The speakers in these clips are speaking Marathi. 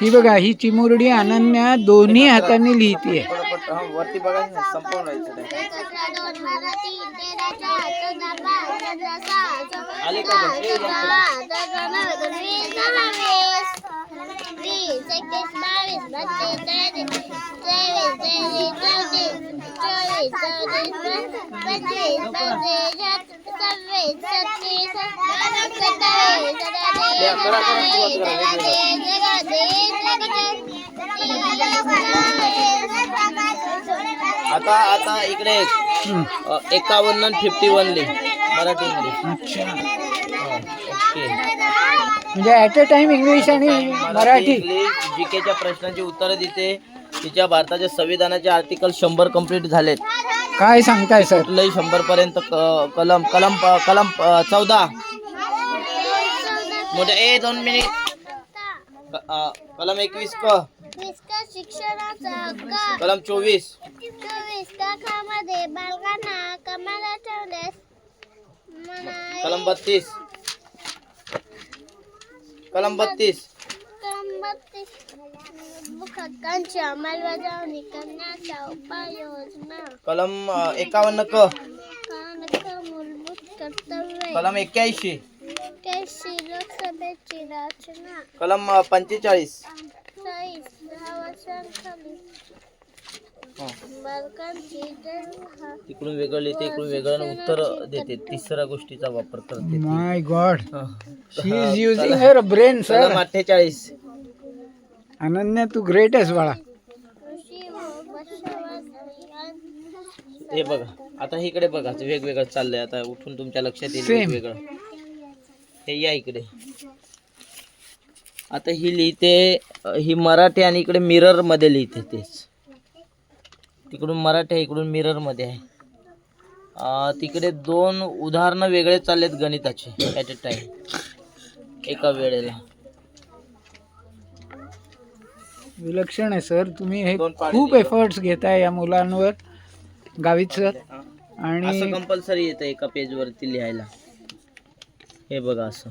ही बघा ही चिमुरडी अनन्या दोन्ही हाताने हा वरती बघायचं नाही आता आता इकडे एकावन्न फिफ्टी वन लिह मराठीमध्ये अच्छा. ओके. म्हणजे ऍट अ टाइम इंग्लिश आणि मराठी इंग्लिश जीकेच्या प्रश्नांची उत्तरं देते. तिच्या भारताच्या संविधानाचे आर्टिकल शंभर कंप्लीट झालेत. काय सांगताय सर? कुठलंही शंभर पर्यंत क- कलम कलम कलम चौदा. मोठे ए दोन मिनिट. क- अ, कलम एकवीस क. शिक्षणाचा हक्क कलम चोवीस चोवीस तासामध्ये बालकांना कमाला ठेवल्यास मनाई कलम बत्तीस कलम बत्तीस हक्कांची अंमलबजावणी करण्याच्या उपाययोजना कलम अ, एकावन्न क कानक मूलभूत कर्तव्ये कलम एक्क्याऐंशी कैशी लोकसभेची रचना कलम अ, पंचेचाळीस हा. इकडून वेगळं लिहिते इकडून वेगळं उत्तर देते. तिसऱ्या गोष्टीचा वापर करते my god. She is using her brain sir अठ्ठेचाळीस. अनन्या तू ग्रेट आहेस बाळा. हे बघा आता इकडे बघा वेगवेगळं चाललंय. आता उठून तुमच्या लक्षात येईल. वेगवेगळं. हे या इकडे. आता ही लिहिते ही मराठी आणि इकडे मिररमध्ये लिहिते तेच. तिकडून मराठी आहे इकडून मिररमध्ये आहे. तिकडे दोन उदाहरणं वेगळे चाललेत गणिताचे ॲट अ टाइम एका वेळेला. विलक्षण आहे सर तुम्ही हे खूप. एफर्ट्स घेताय या मुलांवर गावित सर. असं आणि कंपल्सरी येतं एका पेज वरती लिहायला. हे बघा असं.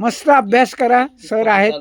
मस्त अभ्यास करा सर आहेत.